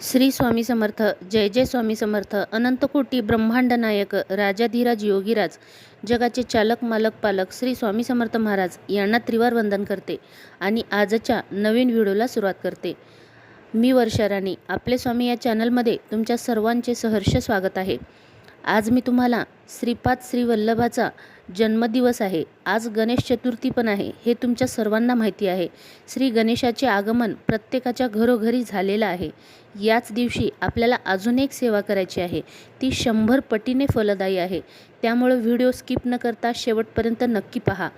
श्री स्वामी समर्थ जय जय स्वामी समर्थ अनंतकोटी ब्रह्मांड नायक राजाधीराज योगीराज जगाचे चालक मालक पालक श्री स्वामी समर्थ महाराज यांना त्रिवार वंदन करते आणि आजच्या नवीन व्हिडिओला सुरुवात करते. मी वर्षा राणी आपले स्वामी या चॅनलमध्ये तुमच्या सर्वांचे सहर्ष स्वागत आहे. आज मी तुम्हाला श्रीपाद श्रीवल्लभाचा जन्मदिवस आहे. आज गणेश चतुर्थी पण आहे. हे तुमच्या सर्वांना माहिती आहे. श्री गणेशाचे आगमन प्रत्येकाच्या घरोघरी झालेलं आहे. याच दिवशी आपल्याला अजून एक सेवा करायची आहे. ती शंभर पटीने फलदायी आहे. त्यामुळं व्हिडिओ स्किप न करता शेवटपर्यंत नक्की पहा.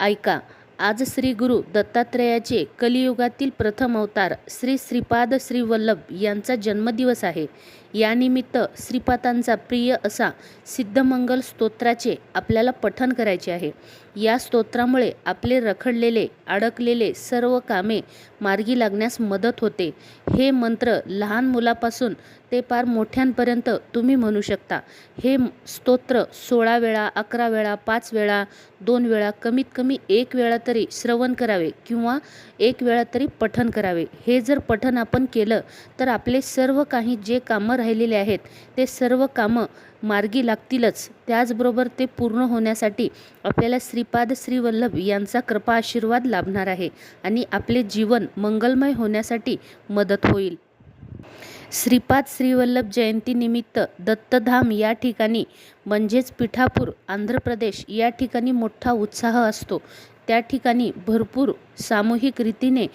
ऐका आज श्री गुरु दत्तात्रेयाचे कलियुगातील प्रथम अवतार श्री श्रीपाद श्रीवल्लभ यांचा जन्मदिवस आहे. यानिमित्त श्रीपातांचा प्रिय असा सिद्धमंगल स्तोत्राचे आपल्याला पठन करायचे आहे. या स्तोत्रामुळे आपले रखडलेले अडकलेले सर्व कामे मार्गी लागण्यास मदत होते. हे मंत्र लहान मुलापासून ते पार मोठ्यांपर्यंत तुम्ही म्हणू शकता. हे स्तोत्र सोळा वेळा अकरा वेळा पाच वेळा दोन वेळा कमीत कमी एक वेळा तरी श्रवण करावे किंवा एक वेळा तरी पठन करावे. हे जर पठन आपण केलं तर आपले सर्व काही जे कामं राहिलेले आहेत. ते सर्व कामं मार्गी लागतीलच. त्याचबरोबर ते पूर्ण होण्यासाठी आपल्याला श्रीपाद श्रीवल्लभ यांचा कृपा आशीर्वाद लाभणार आहे आणि आपले जीवन मंगलमय होण्यासाठी मदत होईल. श्रीपाद श्रीवल्लभ जयंतीनिमित्त दत्तधाम या ठिकाणी म्हणजेच पिठापूर आंध्र प्रदेश या ठिकाणी मोठा उत्साह असतो. त्या ठिकाणी भरपूर सामूहिक रीतीने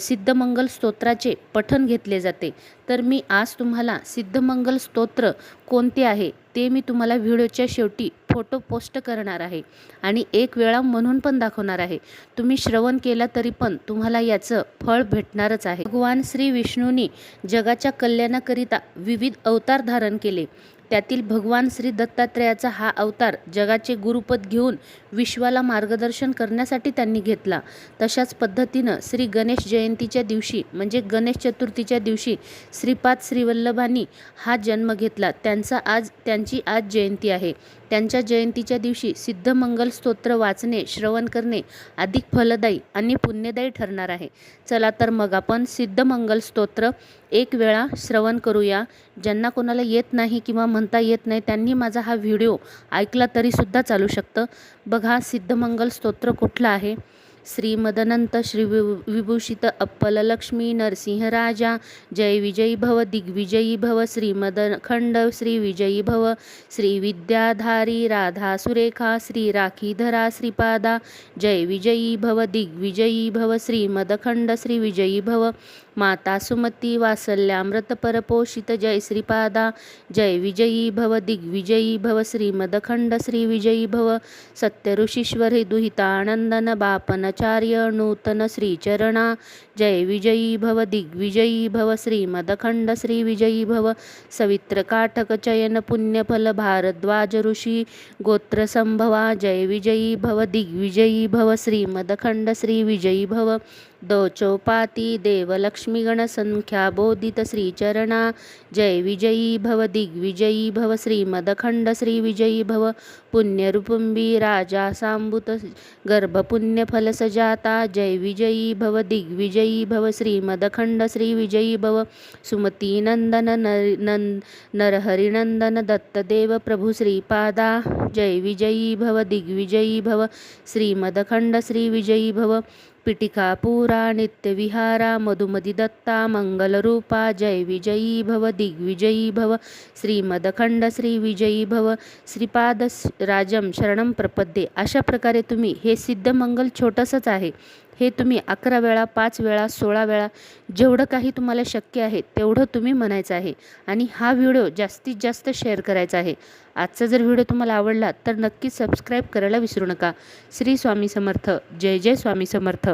सिद्धमंगल स्तोत्राचे पठण घेतले जाते. तर मी आज तुम्हाला सिद्धमंगल स्तोत्र कोणते आहे ते मी तुम्हाला व्हिडिओच्या शेवटी फोटो पोस्ट करणार आहे आणि एक वेळा म्हणून पण दाखवणार आहे. तुम्ही श्रवण केला तरी पण तुम्हाला याचं फळ भेटणारच आहे. भगवान श्री विष्णूंनी जगाच्या कल्याणाकरिता विविध अवतार धारण केले. त्यातील भगवान श्री दत्तात्रेयाचा हा अवतार जगाचे गुरुपद घेऊन विश्वाला मार्गदर्शन करण्यासाठी त्यांनी घेतला. तशाच पद्धतीनं श्री गणेश जयंतीच्या दिवशी म्हणजे गणेश चतुर्थीच्या दिवशी श्रीपाद श्रीवल्लभांनी हा जन्म घेतला. त्यांचा आज त्यांची आज जयंती आहे. त्यांच्या जयंतीच्या दिवशी सिद्धमंगल स्तोत्र वाचणे श्रवण करणे अधिक फलदायी आणि पुण्यदायी ठरणार आहे. चला तर मग आपण सिद्धमंगल स्तोत्र एक वेळा श्रवण करूया. ज्यांना कोणाला येत नाही किंवा म्हणता येत नाही. त्यांनी माझा हा व्हिडिओ ऐकला तरीसुद्धा चालू शकतं. बघा सिद्धमंगल स्तोत्र कुठलं आहे? श्रीमदनंत श्री विभूषित अप्पल लक्ष्मी नरसिंह राजा जय विजयी भव दिग्विजयी भव श्रीमदखंड श्री विजयी भव श्री विद्याधारी राधा सुरेखा श्री राखीधरा श्रीपादा जय विजयी भव दिग्विजयी भव श्रीमदखंड श्री विजयी भव माता सुमती वासल्यामृत परपोषित जय श्रीपादा जय विजयी भव दिग्विजयी भव श्रीमदखंड श्री विजयी भव सत्यऋषीश्वरी दुहितानंदन बापनचार्य नूतन श्रीचरणा जय विजयी भव दिग्विजयी भव श्रीमदखंड श्री विजयी भव सवित्र काटक चयन पुण्यफल भारद्वाज ऋषी गोत्रसंभवा जय विजयी भव दिग्विजयी भव श्रीमदखंड श्री विजयी भव दौचौपाती देवलक्ष्मी बोधित श्रीचरणा जय विजयी भव दिग्विजयी भव श्रीमदखंड श्रीविजयी भव पुण्यरूपुंबी राजा सांबुत गर्भपुण्यफलसजाता जय विजयी भव दिग्विजयी भव श्रीमदखंड श्रीविजयी भव सुमतीनंदन नर नंद नरहरिनंदन दत्तदेव प्रभु श्रीपादा जय विजयी भव दिग्विजयी भव श्रीमदखंड श्रीविजयी भव पिटिकापुरा नित्यविहारा मधुमदि दत्ता मंगलरूपा जय विजयी भव दिग्विजयी भव श्रीमदखंड श्री विजयी भव श्रीपाद राजम शरणम प्रपद्ये अशा प्रकारे तुम्ही हे सिद्धमंगल छोटंसंच आहे हे तुम्ही अकरा वेळा पाच वेळा सोळा वेळा जेवढं काही तुम्हाला शक्य आहे तेवढं तुम्ही म्हणायचं आहे. आणि हा व्हिडिओ जास्तीत जास्त शेअर करायचा आहे. आजचा जर व्हिडिओ तुम्हाला आवडला तर नक्की सबस्क्राईब करायला विसरू नका. श्री स्वामी समर्थ. जय जय स्वामी समर्थ.